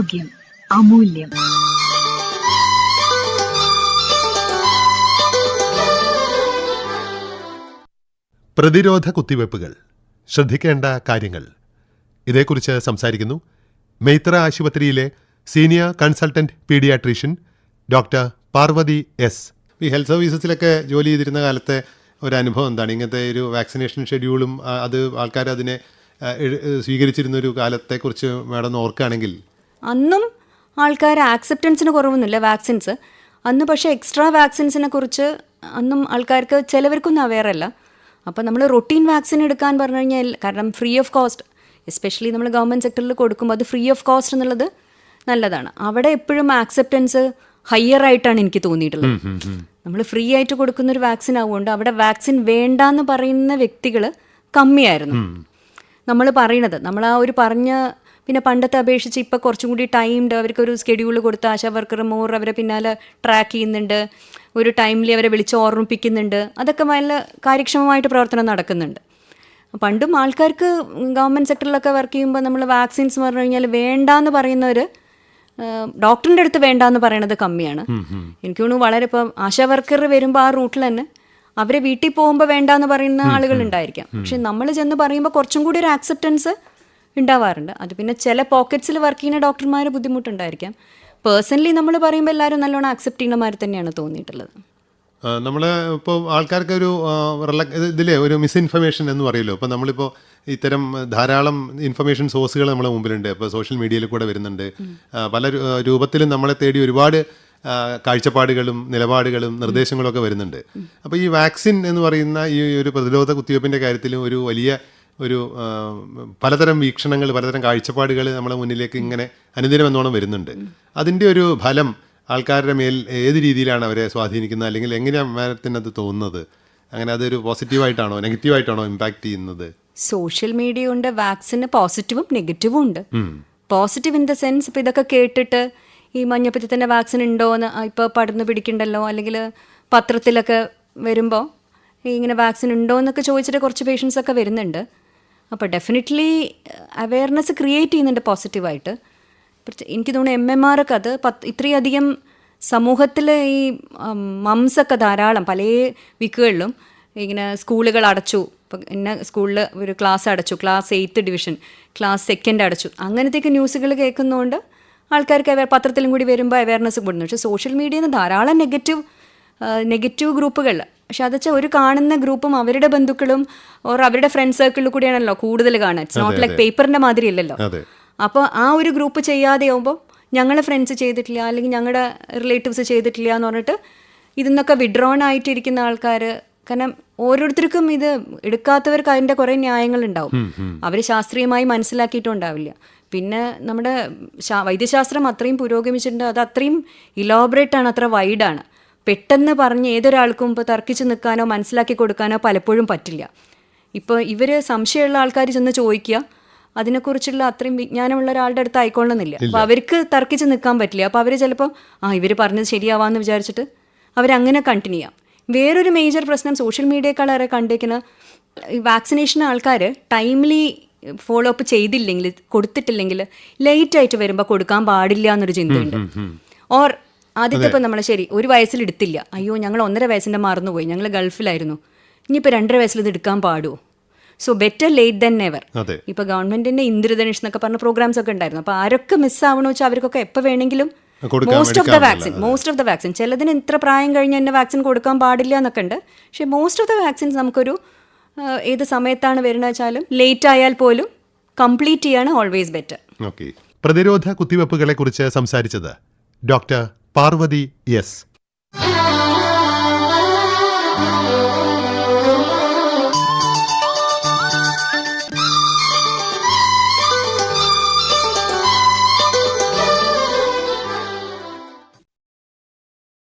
ആരോഗ്യം അമൂല്യം. പ്രതിരോധ കുത്തിവയ്പ്പുകൾ. ശ്രദ്ധിക്കേണ്ട കാര്യങ്ങൾ. ഇതേക്കുറിച്ച് സംസാരിക്കുന്നു മെയ്ത്ര ആശുപത്രിയിലെ senior consultant paediatrician doctor Parvathy S. ഈ ഹെൽത്ത് സർവീസസിലൊക്കെ ജോലി ചെയ്തിരുന്ന കാലത്തെ ഒരു അനുഭവം എന്താണ്? ഇങ്ങനത്തെ ഒരു വാക്സിനേഷൻ ഷെഡ്യൂളും അത് ആൾക്കാർ അതിനെ സ്വീകരിച്ചിരുന്ന ഒരു കാലത്തെക്കുറിച്ച് മാഡം ഓർക്കുകയാണെങ്കിൽ അന്നും ആൾക്കാർ ആക്സെപ്റ്റൻസിന് കുറവൊന്നുമില്ല വാക്സിൻസ് അന്ന് പക്ഷേ എക്സ്ട്രാ വാക്സിൻസിനെ കുറിച്ച് അന്നും ആൾക്കാർക്ക് ചിലവർക്കൊന്നും അവെയർ അല്ല. അപ്പോൾ നമ്മൾ റൊട്ടീൻ വാക്സിൻ എടുക്കാൻ പറഞ്ഞു കഴിഞ്ഞാൽ കാരണം ഫ്രീ ഓഫ് കോസ്റ്റ് എസ്പെഷ്യലി നമ്മൾ ഗവൺമെന്റ് സെക്ടറിൽ കൊടുക്കുമ്പോൾ അത് ഫ്രീ ഓഫ് കോസ്റ്റ് എന്നുള്ളത് നല്ലതാണ്. അവിടെ എപ്പോഴും ആക്സെപ്റ്റൻസ് ഹയർ ആയിട്ടാണ് എനിക്ക് തോന്നിയിട്ടുള്ളത്. നമ്മൾ ഫ്രീ ആയിട്ട് കൊടുക്കുന്ന ഒരു വാക്സിൻ ആവുകൊണ്ട് അവിടെ വാക്സിൻ വേണ്ട എന്ന് പറയുന്ന വ്യക്തികൾ കമ്മിയായിരുന്നു. നമ്മൾ പറയണത് നമ്മൾ ആ ഒരു പറഞ്ഞ പിന്നെ പണ്ടത്തെ അപേക്ഷിച്ച് ഇപ്പോൾ കുറച്ചും കൂടി ടൈംഡ് അവർക്കൊരു സ്കെഡ്യൂൾ കൊടുത്ത് ആശാ വർക്കർ മോർ അവരെ പിന്നാലെ ട്രാക്ക് ചെയ്യുന്നുണ്ട്. ഒരു ടൈമിൽ അവരെ വിളിച്ച് ഓർമ്മിപ്പിക്കുന്നുണ്ട്. അതൊക്കെ നല്ല കാര്യക്ഷമമായിട്ട് പ്രവർത്തനം നടക്കുന്നുണ്ട്. പണ്ടും ആൾക്കാർക്ക് ഗവൺമെന്റ് സെക്ടറിലൊക്കെ വർക്ക് ചെയ്യുമ്പോൾ നമ്മൾ വാക്സിൻസ് എന്ന് പറഞ്ഞു കഴിഞ്ഞാൽ വേണ്ടാന്ന് പറയുന്നവർ ഡോക്ടറിന്റെ അടുത്ത് വേണ്ടാന്ന് പറയണത് കമ്മിയാണ്. എനിക്ക് തോന്നുന്നു വളരെ ഇപ്പം ആശാ വർക്കർ വരുമ്പോൾ ആ റൂട്ടിൽ തന്നെ അവരെ വീട്ടിൽ പോകുമ്പോൾ വേണ്ടാന്ന് പറയുന്ന ആളുകൾ ഉണ്ടായിരിക്കാം. പക്ഷെ നമ്മൾ ചെന്ന് പറയുമ്പോൾ കുറച്ചും കൂടി ഒരു ആക്സെപ്റ്റൻസ് ഉണ്ടാവാറുണ്ട്. അത് പിന്നെ ചില പോക്കറ്റ്സിൽ വർക്ക് ചെയ്യുന്ന ഡോക്ടർമാർ ബുദ്ധിമുട്ടുണ്ടായിരിക്കാം. പേഴ്സണലി നമ്മൾ പറയുമ്പോൾ എല്ലാവരും നല്ലോണം ആക്സെപ്റ്റ് ചെയ്യുന്ന മാതിരി തന്നെയാണ് തോന്നിയിട്ടുള്ളത്. നമ്മൾ ഇപ്പോൾ ആൾക്കാർക്ക് ഒരു ഇതിലെ ഒരു മിസ്ഇൻഫർമേഷൻ എന്ന് പറയുമല്ലോ. ഇപ്പോൾ നമ്മളിപ്പോൾ ഇത്തരം ധാരാളം ഇൻഫർമേഷൻ സോഴ്സുകൾ നമ്മളെ മുമ്പിലുണ്ട്. ഇപ്പോൾ സോഷ്യൽ മീഡിയയിൽ കൂടെ വരുന്നുണ്ട്. പല രൂപത്തിലും നമ്മളെ തേടി ഒരുപാട് കാഴ്ചപ്പാടുകളും നിലപാടുകളും നിർദ്ദേശങ്ങളൊക്കെ വരുന്നുണ്ട്. അപ്പോൾ ഈ വാക്സിൻ എന്ന് പറയുന്ന ഈ ഒരു പ്രതിരോധ കുത്തിവയ്പ്പിന്റെ കാര്യത്തിലും ഒരു വലിയ ഒരു പലതരം വീക്ഷണങ്ങൾ പലതരം കാഴ്ചപ്പാടുകൾ നമ്മളെ മുന്നിലേക്ക് ഇങ്ങനെ അനുദിനം എന്നോണം വരുന്നുണ്ട്. അതിന്റെ ഒരു ഫലം ആൾക്കാരുടെ മേൽ ഏത് രീതിയിലാണ് അവരെ സ്വാധീനിക്കുന്നത്? അല്ലെങ്കിൽ എങ്ങനെയാണ് മാഡത്തിന് അത് തോന്നുന്നത്? അങ്ങനെ അതൊരു പോസിറ്റീവായിട്ടാണോ നെഗറ്റീവായിട്ടാണോ ഇമ്പാക്ട് ചെയ്യുന്നത്? സോഷ്യൽ മീഡിയ ഉണ്ട് വാക്സിന് പോസിറ്റീവും നെഗറ്റീവും ഉണ്ട്. പോസിറ്റീവ് ഇൻ ദ സെൻസ് ഇപ്പം ഇതൊക്കെ കേട്ടിട്ട് ഈ മഞ്ഞപ്പറ്റത്തിന്റെ വാക്സിൻ ഉണ്ടോ എന്ന് ഇപ്പോൾ പടർന്ന് പിടിക്കണ്ടല്ലോ അല്ലെങ്കിൽ പത്രത്തിലൊക്കെ വരുമ്പോൾ ഇങ്ങനെ വാക്സിൻ ഉണ്ടോ എന്നൊക്കെ ചോദിച്ചിട്ട് കുറച്ച് പേഷ്യൻസ് ഒക്കെ വരുന്നുണ്ട്. അപ്പോൾ ഡെഫിനറ്റ്ലി അവെയർനെസ് ക്രിയേറ്റ് ചെയ്യുന്നുണ്ട് പോസിറ്റീവായിട്ട് എനിക്ക് തോന്നുന്നു എം എം അത് പത്ത് ഇത്രയധികം സമൂഹത്തിലെ ഈ മംസൊക്കെ ധാരാളം പല വീക്കുകളിലും ഇങ്ങനെ സ്കൂളുകൾ അടച്ചു. ഇപ്പം എന്നെ സ്കൂളിൽ ഒരു ക്ലാസ് അടച്ചു. Class eighth division class second അടച്ചു. അങ്ങനത്തെയൊക്കെ ന്യൂസുകൾ കേൾക്കുന്നതുകൊണ്ട് ആൾക്കാർക്ക് പത്രത്തിലും കൂടി വരുമ്പോൾ അവയർനെസ് കൂടുന്നു. പക്ഷേ സോഷ്യൽ മീഡിയയിൽ നിന്ന് ധാരാളം നെഗറ്റീവ് നെഗറ്റീവ് ഗ്രൂപ്പുകൾ പക്ഷെ അതെച്ചാൽ ഒരു കാണുന്ന ഗ്രൂപ്പും അവരുടെ ബന്ധുക്കളും ഓർ അവരുടെ ഫ്രണ്ട് സർക്കിളിൽ കൂടിയാണല്ലോ കൂടുതൽ കാണാൻ ഇറ്റ്സ് നോട്ട് ലൈക്ക് പേപ്പറിന്റെ മാതിരി അല്ലല്ലോ. അപ്പോൾ ആ ഒരു ഗ്രൂപ്പ് ചെയ്യാതെ ആവുമ്പോൾ ഞങ്ങളെ ഫ്രണ്ട്സ് ചെയ്തിട്ടില്ല അല്ലെങ്കിൽ ഞങ്ങളുടെ റിലേറ്റീവ്സ് ചെയ്തിട്ടില്ല എന്ന് പറഞ്ഞിട്ട് ഇതിന്നൊക്കെ വിഡ്രോൺ ആയിട്ടിരിക്കുന്ന ആൾക്കാർ കാരണം ഓരോരുത്തർക്കും ഇത് എടുക്കാത്തവർക്ക് അതിന്റെ കുറേ ന്യായങ്ങളുണ്ടാവും അവർ ശാസ്ത്രീയമായി മനസ്സിലാക്കിയിട്ടുണ്ടാവില്ല. പിന്നെ നമ്മുടെ വൈദ്യശാസ്ത്രം അത്രയും പുരോഗമിച്ചിട്ടുണ്ട് അത് അത്രയും ഇലോബറേറ്റ് ആണ് അത്ര വൈഡാണ് പെട്ടെന്ന് പറഞ്ഞ് ഏതൊരാൾക്കും ഇപ്പോൾ തർക്കിച്ച് നിൽക്കാനോ മനസ്സിലാക്കി കൊടുക്കാനോ പലപ്പോഴും പറ്റില്ല. ഇപ്പോൾ ഇവർ സംശയമുള്ള ആൾക്കാർ ചെന്ന് ചോദിക്കുക അതിനെക്കുറിച്ചുള്ള അത്രയും വിജ്ഞാനമുള്ള ഒരാളുടെ അടുത്ത് ആയിക്കൊള്ളണമെന്നില്ല. അപ്പോൾ അവർക്ക് തർക്കിച്ച് നിൽക്കാൻ പറ്റില്ല. അപ്പോൾ അവർ ചിലപ്പോൾ ആ ഇവർ പറഞ്ഞത് ശരിയാവാന്ന് വിചാരിച്ചിട്ട് അവരങ്ങനെ കണ്ടിന്യൂ ചെയ്യാം. വേറൊരു മേജർ പ്രശ്നം സോഷ്യൽ മീഡിയയേക്കാളേറെ കണ്ടേക്കുന്ന വാക്സിനേഷൻ ആൾക്കാർ ടൈംലി ഫോളോ അപ്പ് ചെയ്തില്ലെങ്കിൽ കൊടുത്തിട്ടില്ലെങ്കിൽ ലേറ്റ് ആയിട്ട് വരുമ്പോൾ കൊടുക്കാൻ പാടില്ല എന്നൊരു ചിന്തയുണ്ട്. ഓർ ആദ്യത്തെ ഇപ്പം നമ്മളെ ശരി ഒരു വയസ്സിൽ എടുത്തില്ല. അയ്യോ ഞങ്ങൾ ഒന്നര വയസ്സിന്റെ മറന്നുപോയി. ഞങ്ങൾ ഗൾഫിലായിരുന്നു. ഇനിയിപ്പോൾ രണ്ടര വയസ്സിൽ ഇത് എടുക്കാൻ പാടുമോ so better late than never അതെ. ഇപ്പൊ ഗവൺമെന്റിന്റെ ഇന്ദ്രധനുഷ് എന്നൊക്കെ പറഞ്ഞ പ്രോഗ്രാംസ് ഒക്കെ ഉണ്ടായിരുന്നു. അപ്പോൾ ആരൊക്കെ മിസ് ആവണോ വെച്ചാൽ അവർക്കൊക്കെ എപ്പോൾ വേണമെങ്കിലും most of the vaccine most of the vaccine ചിലതിന് ഇത്ര പ്രായം കഴിഞ്ഞ് തന്നെ വാക്സിൻ കൊടുക്കാൻ പാടില്ല എന്നൊക്കെ ഉണ്ട്. പക്ഷേ മോസ്റ്റ് ഓഫ് ദ വാക്സിൻസ് നമുക്കൊരു ഏത് സമയത്താണ് വരുന്നത് വെച്ചാലും ലേറ്റ് ആയാൽ പോലും കംപ്ലീറ്റ് ചെയ്യാണ് ഓൾവേസ് ബെറ്റർ പ്രതിരോധ കുത്തിവെപ്പുകളെ കുറിച്ച് സംസാരിച്ചത് ഡോക്ടർ പാർവതി എസ്